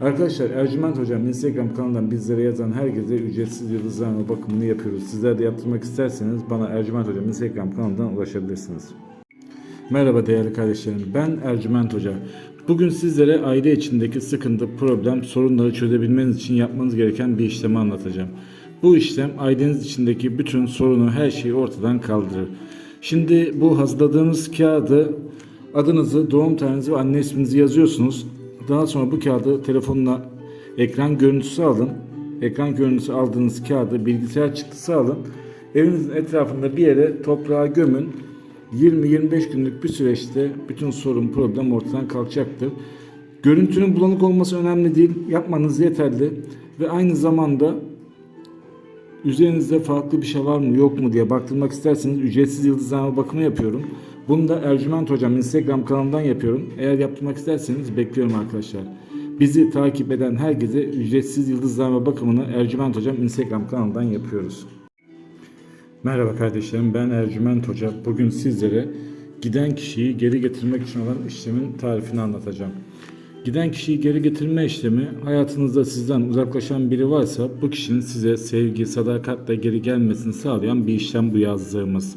Arkadaşlar Ercüment Hocam Instagram kanalından bizlere yazan herkese ücretsiz yıldızlarma bakımını yapıyoruz. Sizler de yaptırmak isterseniz bana Ercüment Hocam Instagram kanalından ulaşabilirsiniz. Merhaba değerli kardeşlerim. Ben Ercüment Hoca. Bugün sizlere aile içindeki sıkıntı, problem, sorunları çözebilmeniz için yapmanız gereken bir işlemi anlatacağım. Bu işlem aileniz içindeki bütün sorunu, her şeyi ortadan kaldırır. Şimdi bu hazırladığınız kağıdı adınızı, doğum tarihinizi ve anne isminizi yazıyorsunuz. Daha sonra bu kağıdı telefonuna ekran görüntüsü alın. Ekran görüntüsü aldığınız kağıdı bilgisayar çıktısı alın. Evinizin etrafında bir yere toprağa gömün. 20-25 günlük bir süreçte bütün sorun, problem ortadan kalkacaktır. Görüntünün bulanık olması önemli değil. Yapmanız yeterli. Ve aynı zamanda üzerinizde farklı bir şey var mı yok mu diye baktırmak isterseniz ücretsiz yıldızlama bakımı yapıyorum. Bunu da Ercüment Hocam Instagram kanalından yapıyorum. Eğer yaptırmak isterseniz bekliyorum arkadaşlar. Bizi takip eden herkese ücretsiz yıldızlama bakımını Ercüment Hocam Instagram kanalından yapıyoruz. Merhaba kardeşlerim ben Ercüment Hoca. Bugün sizlere giden kişiyi geri getirmek için olan işlemin tarifini anlatacağım. Giden kişiyi geri getirme işlemi hayatınızda sizden uzaklaşan biri varsa bu kişinin size sevgi, sadakatle geri gelmesini sağlayan bir işlem bu yazdığımız.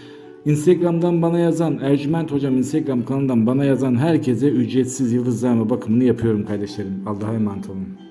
Instagram'dan bana yazan, Ercüment Hocam Instagram kanalından bana yazan herkese ücretsiz yıldızlarma bakımını yapıyorum kardeşlerim. Allah'a emanet olun.